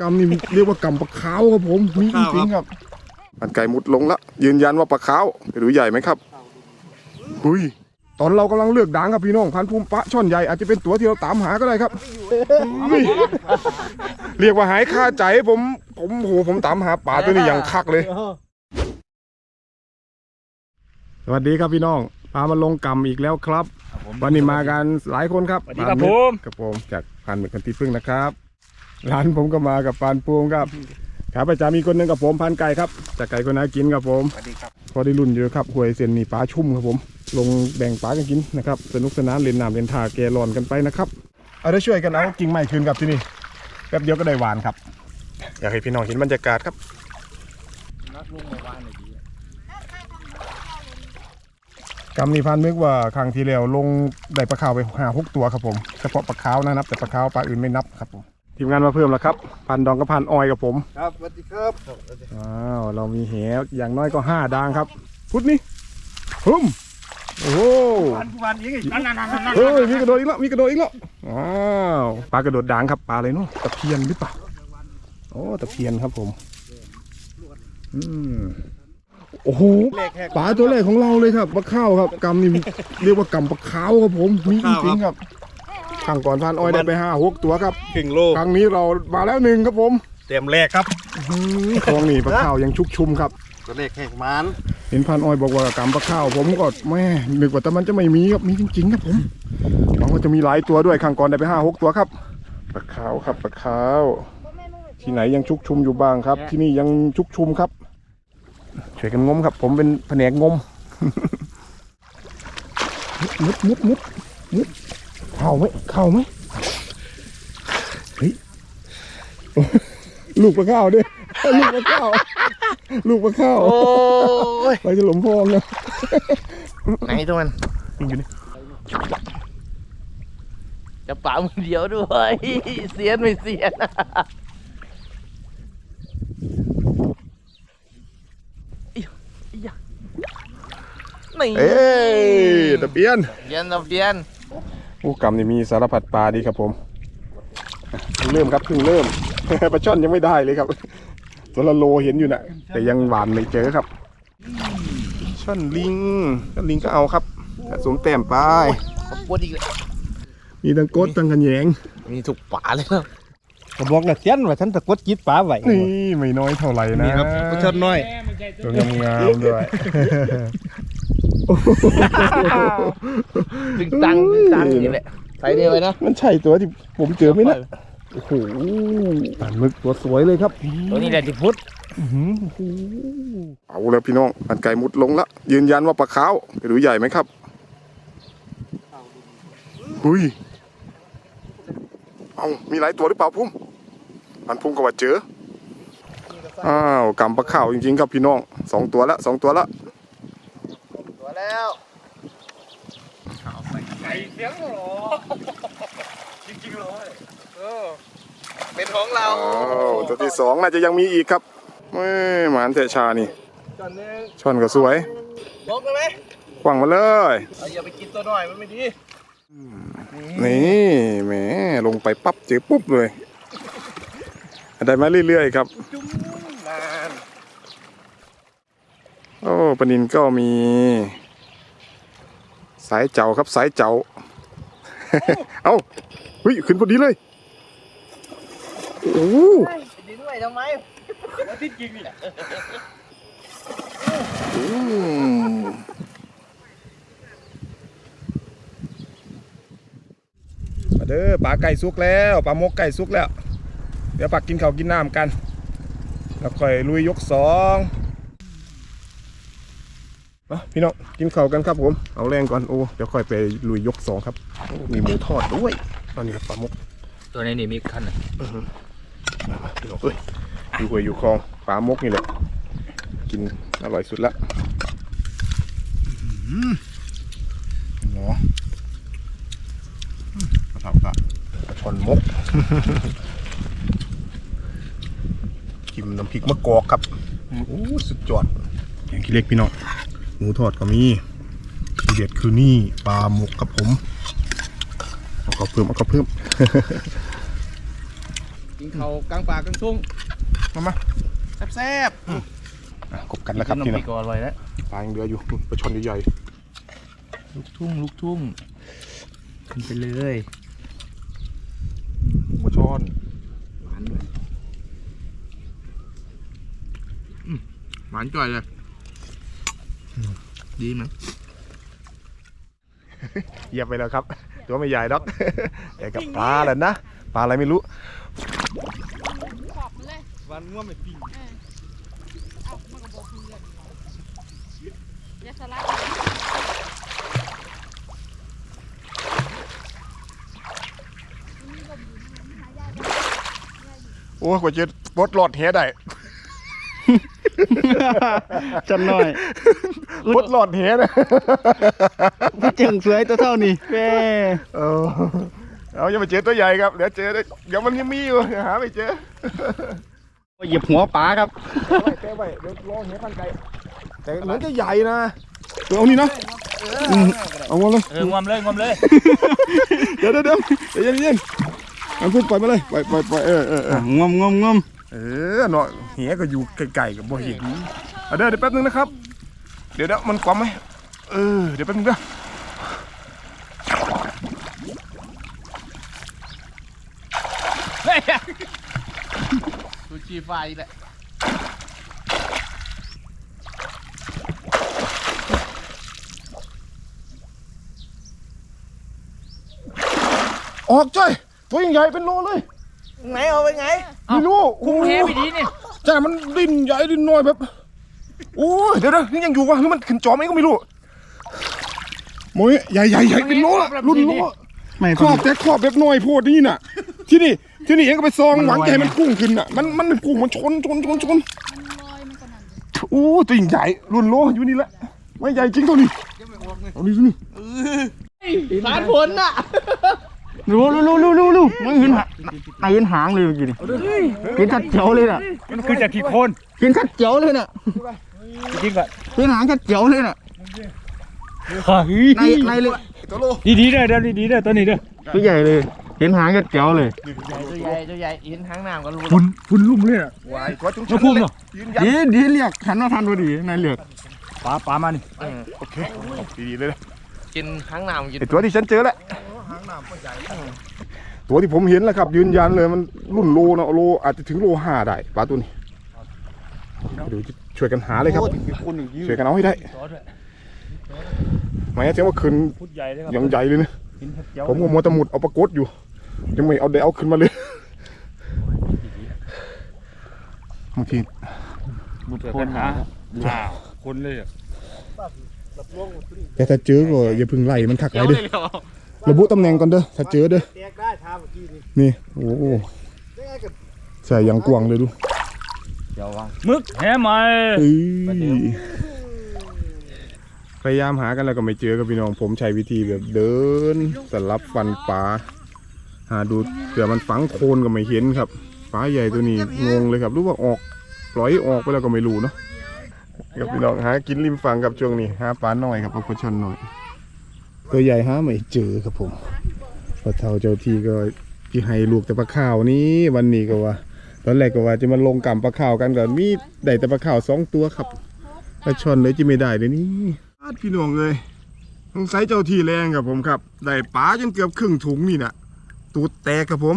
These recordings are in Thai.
กำนี่เรียกว่ากำปลาขาวครับผมมีจริงๆครับอันไก่มุดลงละยืนยันว่าปลาขาวไปดูใหญ่ไหมครับหุยตอนเรากำลังเลือกด่างครับพี่น้องพันธุ์ภูมิปะช่อนใหญ่อาจจะเป็นตัวที่เราตามหาก็ได้ครับหุยเรียกว่าหายคาใจผมผมโหผมตามหาป่าตัวนี้อย่างคักเลย สวัสดีครับพี่น้องพามาลงกำอีกแล้วครับ วันนี้มากันหลายคนครับสวัสดีครับปานผกมกับผมจากพันเหมือนกันตีพึ่งนะครับ ร้านผมก็มากับปานปูมครับขาประจำมีคนหนึงกับผมพันไก่ครับจากไก่คนนากินครับผมสวัสดีครับพอได้รุ่นเยอะครับหวยเซนนี่ปลาชุ่มครับผม ลงแบ่งปลากันกินนะครับสนุกสนานเล่นน้ำเล่นท่าแกรอนกันไปนะครับเอาได้ช่วยกันเอากิ่งไม้คืนครับที่นี่แป๊บเดียวก็ได้หวานครับ อยากให้พี่น้องเห็นบรรยากาศครับนัดลุงมาวานหน่อยดีกำนี่พันนึกว่าครั้งที่แล้วลงได้ปลาขาวไปหาหกตัวครับผมเฉพาะปลาขาวนะนับ แต่ปลาขาวปลาอื่นไม่นับครับผม ทีมงานมาเพิ่มแล้วครับ พันดองกับพันออยกับผม ครับสวัสดีครับอ้าวเรามีแหอย่างน้อยก็ห้าดางครับ พุทธนี่ฮึมโอ้โหวันผู้วันยิงอีกนั่นนั่นนั่นนั่นเฮ้ยมีกระโดดอีกแล้วมีกระโดดอีกแล้วอ้าวปลากระโดดด่างครับปลาอะไรเนาะตะเพียนหรือเปล่าโอ้ตะเพียนครับผมอืมโอ้โหเลขแหกปลาตัวแรกของเราเลยครับปลาข้าวครับกำนี่เรียกว่ากำปลาขาวครับผมมีจริงๆครับ ครั้งก่อนพานอ้อยได้ไปห้าหกตัวครับครึ่งโลครั้งนี้เรามาแล้วหนึ่งครับผมเต็มแรกครับอื้อคลองนี่ปลาข้าวยังชุกชุมครับตัวเลขแหกมันเห็นพานอ้อยบอกว่ากำปลาข้าวผมก็แม่นึกว่าแต่มันจะไม่มีครับมีจริงๆครับผมหวังว่าจะมีหลายตัวด้วยครั้งก่อนได้ไปห้าหกตัวครับปลาขาวครับปลาขาวที่ไหนยังชุกชุมอยู่บ้างครับ ที่นี่ยังชุกชุมครับช่วยกันงมครับ ผมเป็นแผนกงมมุดมุดมุดมุด เข้าไหมเข้าไหมเฮ้ยลูกปลาข้าวด้วยลูกปลาข้าวลูกปลาข้าวโอ้ยไปจะหลมพองนะไหนตัวมันยิงอยู่นี่จะป๋ามือเดียวด้วยเสียนไม่เสียนอิ๊ยอิ๊ยะนี่เอ้ยตะเพียนเย็นตะเพียนโอ้กำนี่มีสารพัดปลาดีครับผมเพิ่งเริ่มครับเพิ่งเริ่มปลาช่อนยังไม่ได้เลยครับตัวละโลเห็นอยู่นะแต่ยังหวานไม่เจอครับช่อนลิงช่อนลิงก็เอาครับสะสมแต้มไปขอบคุณอีกแล้วมีทั้งกดทั้งกันแยงมีถูกป๋าเลยครับก็บอกแล้วเสียนว่าฉันตะกดจิตป๋าไหวนี่ไม่น้อยเท่าไหร่นะนี่ครับผู้ชนน้อยตัวงามๆด้วย ตึงตังตึงตังนี่แหละใส่เดียวไปนะ มันใช่ตัวที่ผมเจอไหมนะโอ้โหปลาหมึกตัวสวยเลยครับตัวนี้แหละที่พุทธเอาแล้วพี่น้องอันไก่มุดลงละยืนยันว่าปลาขาวไปดูใหญ่ไหมครับหุยเอามีหลายตัวหรือเปล่าพุ่มอันพุ่มก็ว่าเจออ้าวกำปลาขาวจริงๆครับพี่น้องสองตัวละสองตัวละ ตัวแล้วเป็นของเราอ้าวตัวที่สองน่าจะยังมีอีกครับแม่หมานเทชานี่จอนนึงช่อนก็สวยบอกได้ไหมกว้างมาเลย เอาอย่าไปกินตัวน้อยมันไม่ดีนี่แหมลงไปปั๊บเจอปุ๊บเลย ได้มาเรื่อยๆครับ จุ้มนาน โอ้ปลานินก็มี สายเจ้าครับสายเจ้า เอ้าเฮ้ยขึ้นพอดีเลย โอ้โหดีด้วยทำไมว่าที่จริงนี่แหละอืมมาเด้อปลาไก่สุกแล้วปลาหมกไก่สุกแล้ว เดี๋ยวปักกินข้าวกินน้ำกัน แล้วค่อยลุยยกสอง มาพี่น้องกินข้าวกันครับผม เอาแรงก่อนโอ้เดี๋ยวค่อยไปลุยยกสองครับโอ้มีหมูทอดด้วยตอนนี้ครับปลาหมกตัวนี้นี่มีขั้นอะมามาพี่น้องเอ้ยอยู่ห้วยอยู่คลองปลาหมกนี่แหละกินอร่อยสุดละหมอปลาเผาปลาปลาช่อนมกกินน้ำพริกมะกอกครับโอ้สุดยอดอย่างที่เล็กพี่น้อง หมูทอดก็มีทีเด็ดคือนี่ปลาหมกครับผมเอาเขาเพิ่มเอาเขาเพิ่มกินเขาวกลางป่ากลางทุ่งมามาแซ่บอะกบกันแล้วครับน้ำพี่พน้ริอกงก็อร่อยแล้วปลายังเหลืออยู่ปลาช่อนใหญ่ลูกทุ่งลูกทุ่งขึ้นไปเลยๆปลาช่อนหวานจ่อยเลย ดีไหมเหยียบไปแล้วครับ ตัวไม่ใหญ่ดอกแต่กับปลาแหละนะ ปลาอะไรไม่รู้ขอบมาเลยวันง่วงไม่ปิ้งเออเอามันก็บอกเพื่อนอย่าสลัดโอ้กว่าจะปลดหลอดแหได้จันหน่อย ปลดหลอดแหนะพี่เจิงสวยตัวเท่านี้แม่เออเอาอย่าไปเจอตัวใหญ่ครับเดี๋ยวเจอได้เดี๋ยวมันยังมีอยู่หาไม่เจอเหยียบหัวป๋าครับแกไว้เดี๋ยวรอเหี้ยข้างไกลแต่เหมือนจะใหญ่นะเดี๋ยวเอานี่นะมเอามาเลยเอองอมเลยงอมเลยเดี๋ยวเดี๋ยวเดี๋ยวเดี๋ยวเย็นๆเอาพูดปล่อยมาเลยปล่อยปล่อยปล่อยเออเออเอองอมงอมงอมเออเนาะเหี้ยก็อยู่ไกลๆกับบ่เห็นเอาเดี๋ยวเดี๋ยวแป๊บนึงนะครับ เดี๋ยวเดี๋ยวมันความไหมเออเดี๋ยวแป๊บนึงเด้อซูชิไฟแหละออกจ้อยตัวยิ่งใหญ่เป็นโลเลยไหนเอาไปไงไม่รู้คุ้มแฮไปดีนี่แต่มันดิ้นใหญ่ดิ้นน้อยแบบ โอ้ยเดี๋ยวเดี๋ยวนี่ยังอยู่วะหรือมันขึ้นจอไหมก็ไม่รู้โมยใหญ่ใหญ่ใหญ่เป็นโลละรุ่นโลไม่ขอบแต่ขอบแบบน้อยโพดนี่น่ะ ที่นี่ที่นี่เองก็ไปซองหวังใจมันกุ้งขึ้นน่ะมันมันกุ้งมันชนชนชนชนมันลอยมันก็นั่นเลยโอ้ตัวยิ่งใหญ่รุ่นโลอยู่นี่แหละไม่ใหญ่จริงตัวนี้เอานี่นี่ผ่านผลน่ะรู้รู้รู้รู้รู้รู้ไม่เห็นหางไม่เห็นหางเลยเมื่อกี้นี่กินชัดเจ๋วเลยน่ะมันคือจากกี่คนกินชัดเจ๋วเลยน่ะ จริงก่อนกินหางชัดเจ๋วเลยน่ะในในเลยตัวโลดีดีเด้อเดี๋ยวดีดีเด้อตัวนี้เด้อตัวใหญ่เลย เห็นหางชัดเจ๋วเลยตัวใหญ่ตัวใหญ่เห็นหางน้ำก็รู้ฝุ่นฝุ่นลุ่มเลยอะวายตัวจุ้งมาพุ่มเหรอยืนยันดีดีเรียกหันมาทันพอดีนายเรียกปลาปลามานี่โอเคดีๆเลยนะกินหางน้ำกินไอตัวที่ฉันเจอแหละตัวที่ผมเห็นแหละครับยืนยันเลยมันรุ่นโลนะโลอาจจะถึงโลห้าได้ปลาตัวนี้เดี๋ยวจะ ช่วยกันหาเลยครับ ช่วยกันเอาให้ได้ซอสด้วยหมายถึงว่าคืนพุดใหญ่เลยครับยังใหญ่เลยนะกินเจียวผมก็มัวแตะมุดเอาปรากฏอยู่ ยังไม่เอาได้เอาขึ้นมาเลยบางทีบุดคนหาว้าวคนเลยอะแต่ถ้าเจอก็อย่าเพึ่งไล่มันขักไรเด้อระบุตำแหน่งก่อนเด้อถ้าเจอเด้อแตกได้ทาเมื่อกี้นี่นี่โอ้โหใส่อย่างกวางเลยดู มึกแฮไหมเอ้ยพยายามหากันแล้วก็ไม่เจอกับพี่น้องผมใช้วิธีแบบเดินสลับฟันปลาหาดูเผื่อมันฝังโคลนก็ไม่เห็นครับปลาใหญ่ตัวนี้งงเลยครับรู้ว่าออกปล่อยออกไปแล้วก็ไม่รู้เนาะกับพี่น้องหากินริมฝั่งกับช่วงนี้หาปลาหน่อยครับปลาชนหน่อยตัวใหญ่หาไม่เจอครับผมพอเท่าเจ้าที่ก็ที่ให้ลูกแต่ปลาข้าวนี้วันนี้ก็ว่า ตอนแรกก็ว่าจะมาลงกำปลาข่าวกันก่อนมีได้แต่ปลาข่าวสองตัวครับปลาช่อนเลยจะไม่ได้เลยนี่อาดพี่น้องเลยสงสัยเจ้าที่แรงครับผมครับได้ปลาจนเกือบครึ่งถุงนี่นะตูดแตกครับผม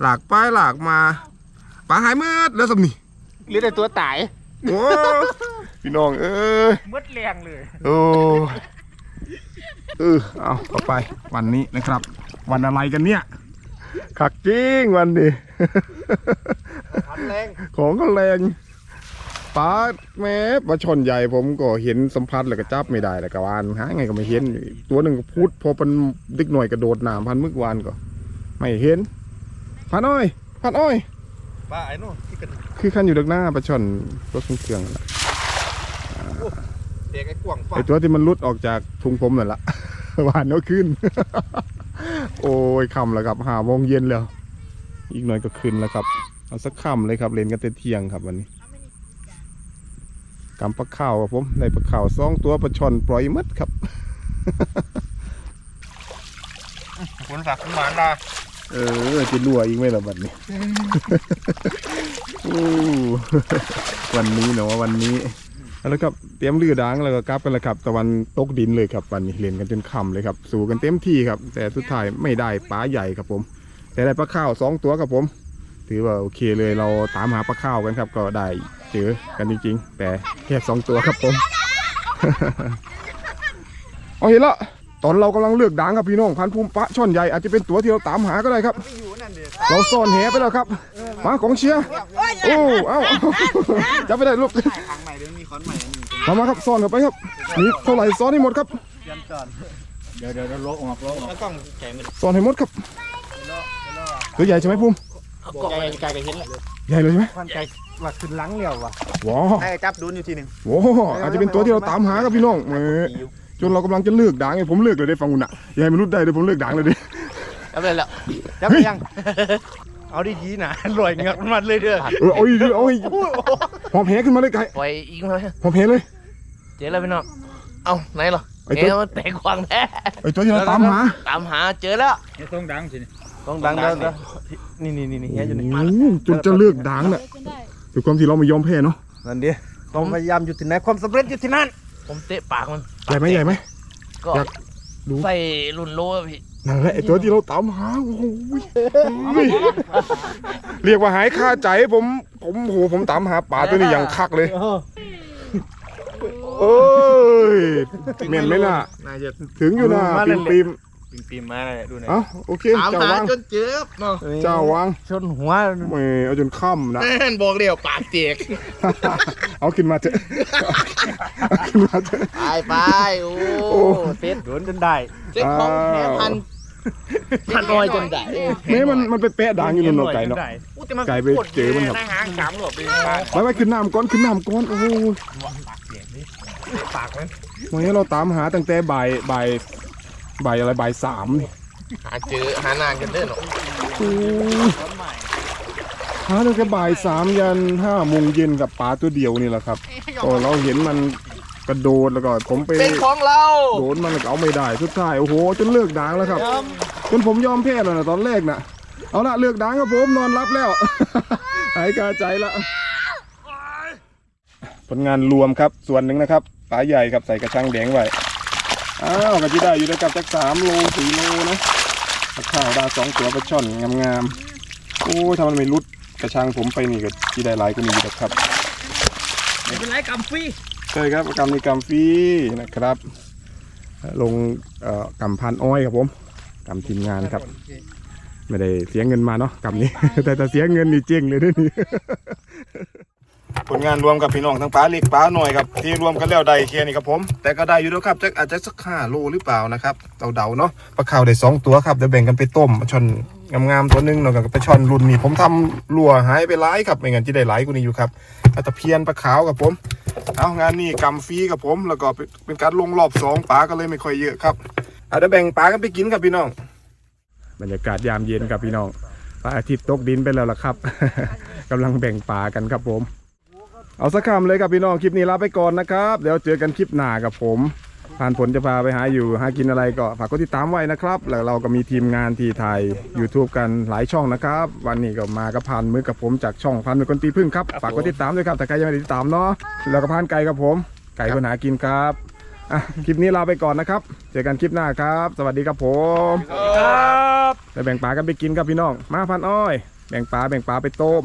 หลากไปหลากมาปลาหายเมื่อแล้วสำนี่หรือแต่ตัวตายโอ้พี่น้องเอ้ยมืดแรงเลย โอ้เออเอาต่อไปวันนี้นะครับ วันอะไรกันเนี่ย ขักจริงวันนี้พันแรงของก็แรงปลาแม้ปลาช่อนใหญ่ผมก็เห็นสัมผัสแล้วก็จับไม่ได้แล้วก็วานหาไงก็ไม่เห็น ตัวหนึ่งก็พูดพอเป็นเด็กหน่อยกระโดดน้ำพันมึกวานก็ ไม่เห็น พันอ้อย พันอ้อยป้าไอ้นู่นที่กันคือขั้นอยู่ดักหน้าปลาช่อนรถเครื่องๆนั่นล่ะแตกไอ้กวางฟ้าไอตัวที่มันหลุดออกจากพุงผมนั่นละวานเอาขึ้น โอ้ยคำแล้วครับหาโมงเย็นแล้ว อีกหน่อยก็ขึ้นแล้วครับ เอาสักคำเลยครับเล่นกันเต็มเที่ยงครับวันนี้กำปลาข่าวครับผมได้ปลาข่าวสองตัวปลาช่อนปล่อยหมัดครับฝนฝากขึ้นมาละเออจะรั่วอีกไหมล่ะบัดนี้โอ้วันนี้เนาะวันนี้ เอาละครับเตรียมเรือดังแล้วก็กลับกันแล้วครับตะวันตกดินเลยครับวันนี้เล่นกันจนค่ำเลยครับสู้กันเต็มที่ครับ แต่สุดท้ายไม่ได้ปลาใหญ่ครับผม แต่ได้ปลาข้าวสองตัวครับผม ถือว่าโอเคเลยเราตามหาปลาข้าวกันครับ ก็ได้เจอกันจริงๆ แต่แค่สองตัวครับผม เอาเห็นละ ตอนเรากำลังเลือกด่างครับพี่น้องพันธุ์ภูมิปะช่อนใหญ่อาจจะเป็นตัวที่เราตามหาก็ได้ครับ เราซ่อนแหไปแล้วครับมาของเชียร์โอ้เอ้าจับไปได้ลูกทางใหม่เดี๋ยวมีคอนใหม่อันนี้เอามาครับซ่อนเข้าไปครับมีเท่าไหร่ซ่อนให้หมดครับยันก่อนเดี๋ยวเดี๋ยวเดี๋ยวโลกออกโลกออกแล้วกล้องแข็งมันซ่อนให้หมดครับตัวใหญ่ใช่ไหมภูมิเอากล่องไกลไปไกลไปเห็นแล้วใหญ่เลยใช่ไหมควันไกลหลักขึ้นหลังเรียวว่ะว้าวให้จับดูนอยู่ทีหนึ่งโว้อาจจะเป็นตัวที่เราตามหาครับพี่น้องเออ จนเรากำลังจะเลือกด่างไงผมเลือกเลยได้ฟังคุณอะอย่าให้มันรุดได้เลยผมเลือกด่างเลยดิเอาไปแล้วจับไปยัง เอาดีๆนะลอยเงือกมันเลยเด้อเออเอาอีกเอาอีกหอบแหขึ้นมาเลยไก่ปล่อยอีกไหมหอบแหเลย เจอแล้วพี่น้อง เอาไหนเหรอไอ้ตัวเฮ้ยมันแตกขวางแท้ไอตัวที่เราตามหา ตามหาเจอแล้วนี่ต้องดังสิต้องดังแล้วนะนี่นี่นี่นี่เฮียอยู่นี่โอ้โหจนจะเลือกด่างน่ะจนได้ด้วยความที่เราไม่ยอมแพ้เนาะนั่นดิต้องพยายามอยู่ที่ไหนความสำเร็จอยู่ที่นั่น ผมเตะปากมันให ญ่ไหมใหญ่ไหม ก็อยากดู ใส่รุ่นโลอะพี่ นั่นแหละไอตัวที่เราตามหาโอ้โหเรียกว่าหายคาใจผมผมโอ้โหผมตามหาป่าตัวนี้อย่างคักเลย เอ้ยเหม็นไหมล่ะ น่าจะถึงอยู่นะปิมปิม ปิมปิมมาเลยดูหน่อย เอ้าโอเคตามเจ้าหาวางจนเจ็บเนาะเจ้าวางชนหัวไม่เอาจนค่ำนะ แม่ นบอกเดียวปากเตียกเอาขึ้นมาเถอะเอาขึ้นมาเถอะ ไปไปโอ้โอ้เซ็ตโดนจนได้เซ็ตของแพ้พันพันลอยจนได้แม่มันมันไปแปะด่างอยู่นนไก่เนาะ อู้แต่มันไก่ไปเจอมันครับหางขำหรอกไปไปไปขึ้นน้ำก้อนขึ้นน้ำก้อนโอ้โหปากมันวันนี้เราตามหาตั้งแต่บ่ายบ่าย บ่ายอะไรบ่ายสามนี่หาเจอหานานกันเด้อเนาะโอ้ยหาตั้งแต่บ่ายสามยันห้าโมงเย็นกับปลาตัวเดียวนี่แหละครับโอ้เราเห็นมันกระโดดแล้วก็ผมไปเป็นของเราโดนมันแล้วก็เอาไม่ได้สุดท้ายโอ้โหจนเลิกด่างแล้วครับจนผมยอมแพ้แล้วนะตอนแรกนะเอาละเลือกด่างครับผมนอนรับแล้วหายกาใจละผลงานรวมครับส่วนหนึ่งนะครับปลาใหญ่ครับใส่กระชังแดงไว้ อ้าวก็จะได้อยู่นะครับจากสามโลสี่โลนะข้าวดาสองตัวปลาช่อนงามๆโอ้ยถ้ามันไม่รุดกระชังผมไปนี่ก็จะได้หลายกว่านี้นะครับไม่เป็นไรกำฟรีใช่ครับกรรมนี้กรรมฟรีนะครับ ลงเอ่อกรรมพันอ้อยครับผมกรรมทีมงานครับ ไม่ได้เสียเงินมาเนาะกรรมนี้ แต่แต่เสียเงินนี่เจ๊งเลยด้วยนี่ ผลงานรวมกับพี่น้องทั้งป้าเล็กป้าหน่อยครับที่รวมกันแล้วได้เคียนี่ครับผม แต่ก็ได้อยู่แล้วครับจะอาจจะสักห้าโลหรือเปล่านะครับเดาๆเนาะปลาขาวได้สองตัวครับเดี๋ยวแบ่งกันไปต้มช่อนงามๆตัวหนึงแล้วก็ไปช่อนรุ่นนี้ผมทำรัวหายไปหลายครับไม่งั้นจะได้หลายกว่านี้อยู่ครับปลาตะเพียนปลาขาวกับผมเอางานนี้กำฟรีกับผม แล้วก็เป็นการลงรอบสองปลาก็เลยไม่ค่อยเยอะครับเอาจะเดี๋ยวแบ่งปลากันไปกินครับพี่น้อง บรรยากาศยามเย็นครับพี่น้องพระอาทิตย์ตกดินไปแล้วล่ะครับกำลังแบ่งปลากันครับผม เอาสักคำเลยครับพี่น้องคลิปนี้ลาไปก่อนนะครับ เดี๋ยวเจอกันคลิปหน้ากับผมผ่านผลจะพาไปหาอยู่หากินอะไรก็ฝากกดติดตามไว้นะครับ แล้วเราก็มีทีมงานที่ถ่าย YouTube กันหลายช่องนะครับ วันนี้ก็มากับพานมือกับผมจากช่องพันมือคนตีพึ่งครับฝากกดติดตามด้วยครับแต่ใครยังไม่ได้ติดตามเนาะแล้วก็พานไก่กับผม ไก่คนหากินครับอะคลิปนี้ลาไปก่อนนะครับ เจอกันคลิปหน้าครับ สวัสดีครับผมครับไปแบ่งปลากันไปกินครับพี่น้องมาพันอ้อย แบ่งปลาแบ่งปลาไปต้ม